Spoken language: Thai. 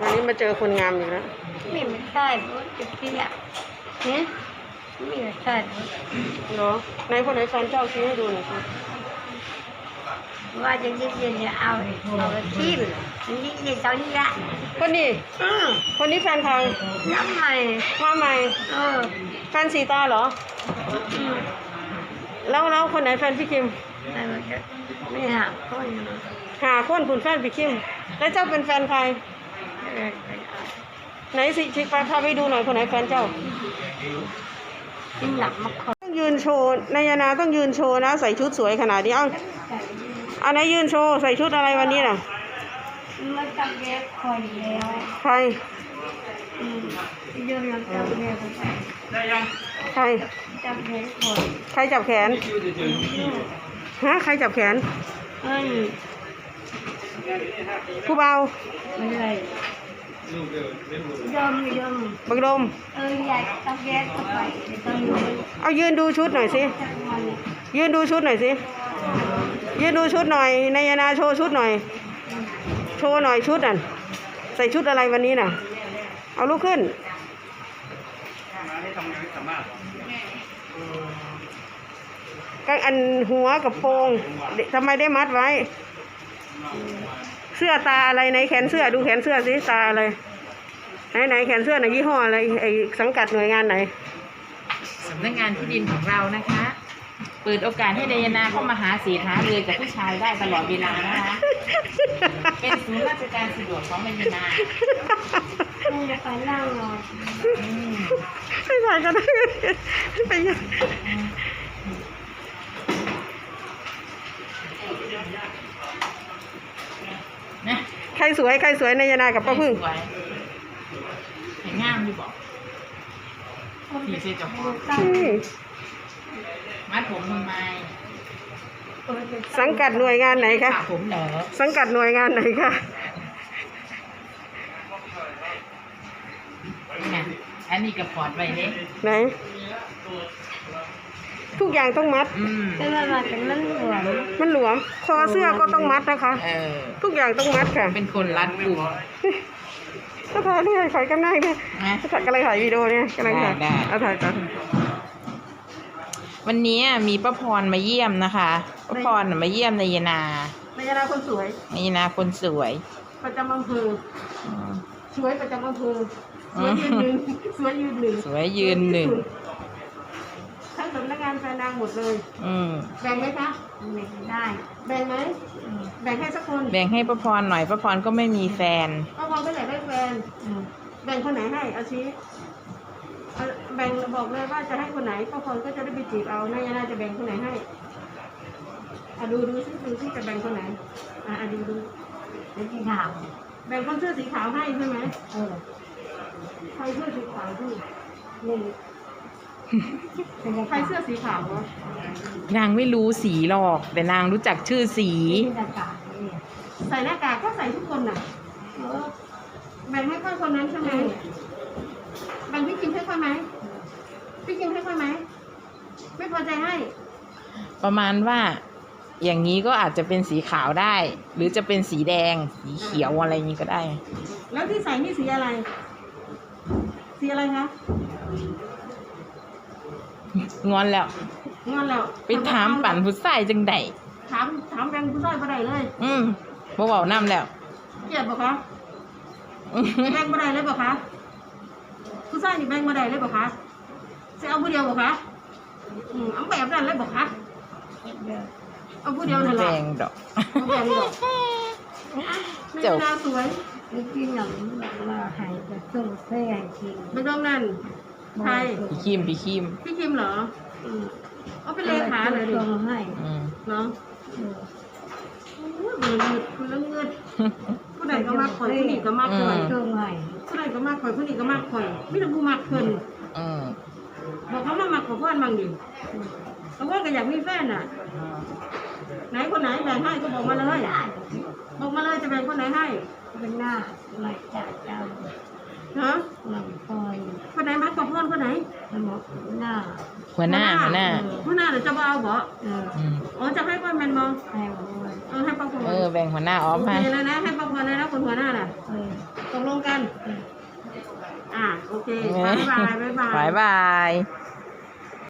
วันนี้มาเจอคนงามอีกแล้วไม่ไม่ใช่รถจะเทียบหึไม่ใช่รถเหรอไหนคนไหนแฟนเจ้าชี้ให้ดูหน่อยสิว่าจะยิ่งเย็นจะเอาเอาไปทิ่มมันยิ่งเย็นตอนนี้ละคนนี้อืมคนนี้แฟนใครน้ำใหม่มาใหม่เออแฟนสีตาเหรอ อืมแล้วแล้วคนไหนแฟนพี่คิมแต่มันจะ ไม่หักคนนะหาคนคุณแฟนพี่คิม แล้วเจ้าเป็นแฟนใคร เออไปเอาไหนสิชิพาพาไปดูหน่อยคนไหนแฟนเจ้ายิ่งหลับมาคอยต้องยืนโชว์นายนาต้องยืนโชว์นะ ใส่ชุดสวยขนาดนี้เอาอันไหนยืนโชว์ใส่ชุดอะไรวันนี้น่ะมันจับแยกคอยแล้วใครอืมเรื่องมันจับแยกไปใครจับแยกคอยใครจับแขน ฮะใครจับแขน เอ้ยผู้เบาไม่ไรยอมยอมบักดม เอออยากจับแยกเข้าไปไม่ต้องดูเอายืนดูชุดหน่อยสิจับมันยืนดูชุดหน่อยสิ ยืนดูชุดหน่อยนายนาโชว์ชุดหน่อย โชว์หน่อยชุดน่ะ ใส่ชุดอะไรวันนี้น่ะ เอาลุกขึ้น ก็อันหัวกับโปรงเด็กทำไมได้มัดไว้ เสื้อตาอะไรไหนแขนเสื้อดูแขนเสื้อสิตาอะไรไหนไหนแขนเสื้อไหนยี่ห้ออะไรไอสังกัดหน่วยงานไหนสำนักงานที่ดินของเรานะคะ เปิดโอกาสให้เดยนาเข้ามาหาสีหาเลยกับผู้ชายได้ตลอดเวลานะคะเป็นศูนย์ราชการสะดวกของเดยนามึงจะไปนั่งนอนอืมไม่ใส่ก็ได้ไปยัง นะ ใครสวยใครสวยนายนากับป้าพึ่งสวยเห็นงามดีบอกผีเสื้อเจับอืมมัดผมทำไมสังกัดหน่วยงานไหนคะสระผมเหรอสังกัดหน่วยงานไหนคะเนี่ยอันนี้กับพอร์ตไว้เนี่ยไหน ทุกอย่างต้องมัด อืมเป็นอะไรเป็นมันหลวมมันหลวม คอเสื้อก็ต้องมัดนะคะ เออ ทุกอย่างต้องมัดค่ะเป็นคนรัดกลุ่มก็ถ่ายนี่ถ่ายกันได้เนี่ยนะถ่ายกำลังถ่ายวีดีโอเนี่ยกำลังถ่ายได้ได้ เอาถ่ายก่อนวันนี้มีป้าพรมาเยี่ยมนะคะป้าพรน่ะมาเยี่ยมนายนานายนาคนสวย นายนาคนสวย ประจำอำเภออืมสวยประจำอำเภอสวยยืนหนึ่งสวยยืนหนึ่งสวยยืนหนึ่งทั้ง สำนักงานแฟนนางหมดเลย อืมแบ่งไหมคะไม่ได้ แบ่งไหมแบ่งให้สักคนแบ่งให้ป้าพรหน่อยป้าพรก็ไม่มีแฟนป้าพรก็อยากได้แฟนอืมแบ่งคนไหนให้เอาชี้เอาแบ่งบอกเลยว่าจะให้คนไหนป้าพรก็จะได้ไปจีบเอานายนาจะแบ่งคนไหนให้อะดูดูซิดูซิจะแบ่งคนไหนอะอะดูดูแล้วที่ถามแบ่งคนเสื้อสีขาวให้ใช่ไหมเออใครเสื้อสีขาวพี่นี่เป็น ใครเสื้อสีขาววะนางไม่รู้สีหรอก แต่นางรู้จักชื่อสีบรรยากาศนี่ใส่หน้ากากก็ใส่ทุกคนน่ะเออแบ่งให้ค่อยคนนั้นใช่ไหมแบ่งพี่กิมให้ค่อยไหมพี่กิมให้ค่อยไหมไม่พอใจให้ ประมาณว่า อย่างนี้ก็อาจจะเป็นสีขาวได้ หรือจะเป็นสีแดง สีเขียวอะไรอย่างนี้ก็ได้ แล้วที่ใส่นี่สีอะไร สีอะไรคะ งอนแล้ว งอนแล้วไปถามปั่นผู้ชายจังใดถามถามแบงค์ผู้ชายบ่ได้เลย อืมบ่เบาน้ำแล้วเกลียดบ่คะอืมแบงค์บ่ได้เลยบ่คะผู้ชายนี่แบงค์บ่ได้เลยบ่คะจะเอาผู้เดียวบ่คะอืมเอาแบบนั้นเลยบ่คะเอาผู้เดียวนั่นแหแดละงดอกเอาแบบนี้ดอกไม่เจ้าน่าสวยไม่กินหนังแบบว่าหายจะส่งเสื้อให้กินไม่ต้องนั่น ใครพี่คิมพี่คิมพี่คิมเหรออืมเอาเป็นเลขาเลยดิส่งให้อืมเนาะเออโอ้ยเบื่อเงืดคุณแล้วเงืดผู้ใดก็มากข่อยผู้นี้ก็มากข่อยส่งให้ผู้ใดก็มากข่อยผู้นี้ก็มากข่อยไมแต่ได้ผู้มากเพิ่นอืมบอกเขามามักกับเพื่อนบางดิเพราะว่าก็อยากมีแฟนอะ ไหนคนไหนแบ่งให้ก็บอกมาเลยได้บอกมาเลยจะแบ่งคนไหนให้เป็นหน้าหลักจากเจ้าฮะ คนคนไหนหัวหน้าหัวหน้าหัวหน้าเดี๋ยวจะเอาบอกอ๋อจะให้ป้าแมนมองเออให้ป้าพรเออแบ่งหัวหน้าออฟมาโอเคเลยนะให้ป้าพรเลยนะคนหัวหน้าน่ะตกลงกัน อ่าโอเคบายบายบายบาย